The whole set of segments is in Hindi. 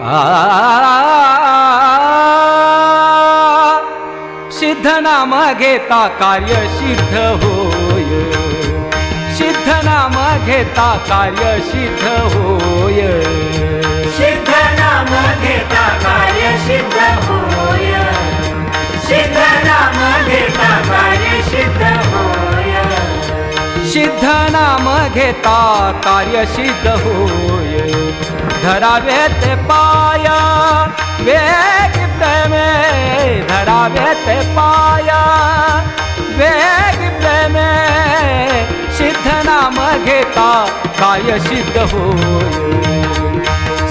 आ सिद्ध नाम घेता कार्य सिद्ध होय. सिद्ध नाम घेता कार्य सिद्ध होय. सिद्ध नाम घेता कार्य सिद्ध होय. धरावे ते पाया वेग प्रेमे धरावे ते पाया वेग प्रेमे सिद्ध नाम घेता कार्य सिद्ध होय.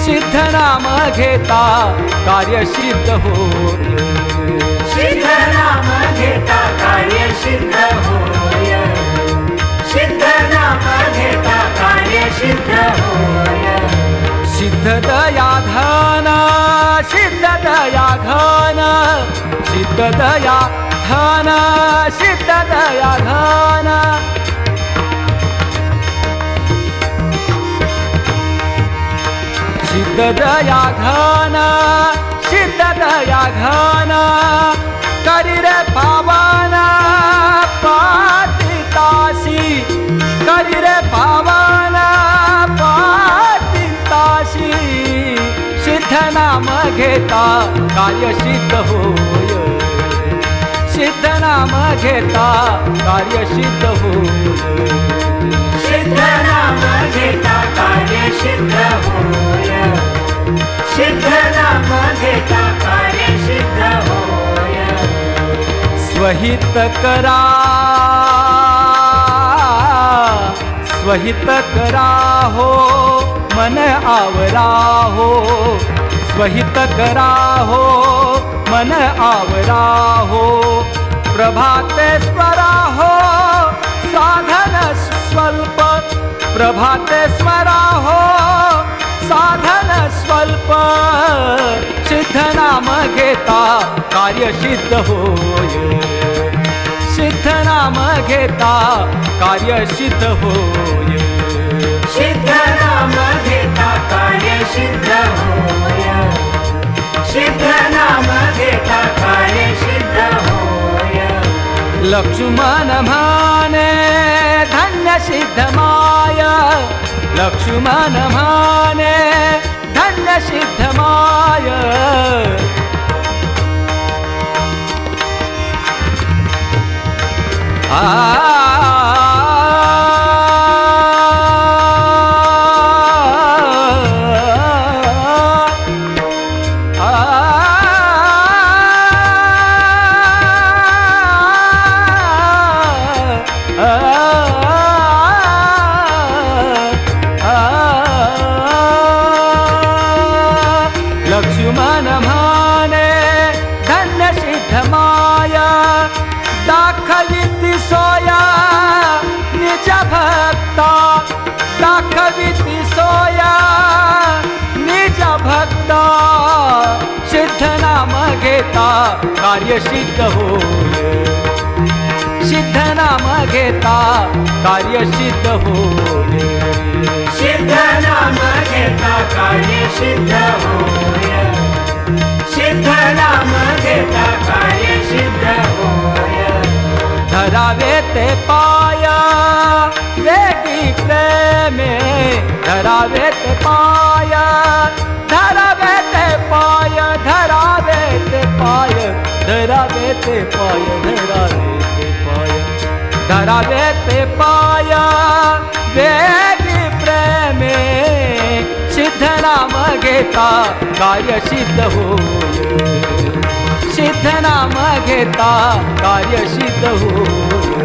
सिद्ध नाम घेता कार्य सिद्ध होय. सिद्ध नाम घेता धन सिद्धदया घन सिद्धदया धन सिद्धदया घन. सिद्धदया घन सिद्धदया घन करिरे पावना नाम घेता कार्य सिद्ध होय। सिद्ध नाम घेता कार्य सिद्ध होय। सिद्ध नाम घेता कार्य सिद्ध होय। सिद्ध नाम घेता कार्य सिद्ध होय। स्वहित करा। स्वहित करा हो मन आवरा हो। स्वहित करा हो मन आवरा हो प्रभाते स्वरा हो साधन स्वल्प, प्रभाते स्वरा हो साधन स्वल्प, सिद्ध नाम घेता, कार्य सिद्ध होय। सिद्ध नाम घेता, कार्य सिद्ध होय। सिद्ध लक्ष्मणमाने धन्यसिद्धमाय। लक्ष्मणमाने धन्यसिद्धमाय। आ भक्ता सिद्ध नाम घेता कार्य सिद्ध होय सिद्ध नाम घेता कार्य सिद्ध होय सिद्ध नाम घेता कार्य सिद्ध होय सिद्ध नाम घेता कार्य सिद्ध होय धरावे ते पाय वेगी प्रेमे धरावे ते पाय। धरावे ते पाय धरावे ते पाय धरावे ते पाय वेगी प्रेमे सिद्ध नाम घेता कार्य सिद्ध होय सिद्ध नाम घेता कार्य सिद्ध होय सिद्ध नाम